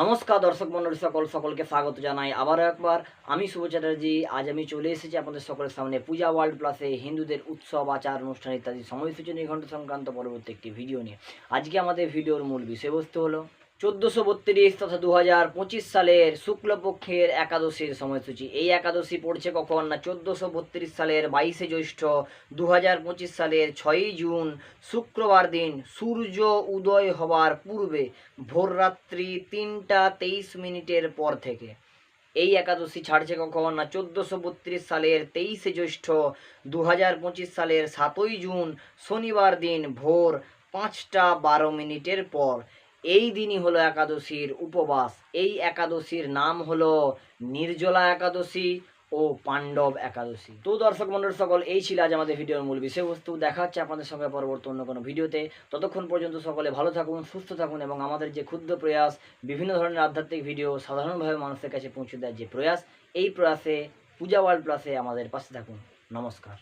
নমস্কার দর্শক মন্ডলী, সকল, সকলকে স্বাগত জানাই আবারও একবার। আমি শুভ চ্যাটার্জি, আজ আমি চলে এসেছি আপনাদের সকলের সামনে পূজা ওয়ার্ল্ড প্লাসে হিন্দুদের উৎসব, আচার, অনুষ্ঠান ইত্যাদি সময়সূচি নিঘণ্ট সংক্রান্ত পরবর্তী একটি ভিডিও নিয়ে। আজকে আমাদের ভিডিওর মূল বিষয়বস্তু হলো চোদ্দোশো বত্রিশ তথা দু হাজার পঁচিশ সালের শুক্লপক্ষের একাদশীর সময়সূচি। এই একাদশী পড়ছে কখন? না, চোদ্দোশো বত্রিশ সালের বাইশে জ্যৈষ্ঠ দু হাজার পঁচিশ সালের ছয়ই জুন, শুক্রবার দিন সূর্য উদয় হওয়ার পূর্বে ভোররাত্রি তিনটা তেইশ মিনিটের পর থেকে। এই একাদশী ছাড়ছে কখন? না, চোদ্দোশো বত্রিশ সালের তেইশে জ্যৈষ্ঠ দু হাজার পঁচিশ সালের সাতই জুন, শনিবার দিন ভোর পাঁচটা বারো মিনিটের পর। এই দিনই হলো একাদশীর উপবাস। এই একাদশীর নাম হলো নির্জলা একাদশী ও পাণ্ডব একাদশী। তো দর্শক মন্ডল সকল, এই ছিল আজ আমাদের ভিডিওর মূল বিষয়বস্তু। দেখা হচ্ছে আপনাদের সঙ্গে পরবর্তী অন্য কোনো ভিডিওতে। ততক্ষণ পর্যন্ত সকলে ভালো থাকুন, সুস্থ থাকুন এবং আমাদের যে ক্ষুদ্র প্রয়াস, বিভিন্ন ধরনের আধ্যাত্মিক ভিডিও সাধারণভাবে মানুষের কাছে পৌঁছে দেওয়ার যে প্রয়াস, এই প্রয়াসে, পূজা ওয়ার্ল্ড প্লাসে আমাদের পাশে থাকুন। নমস্কার।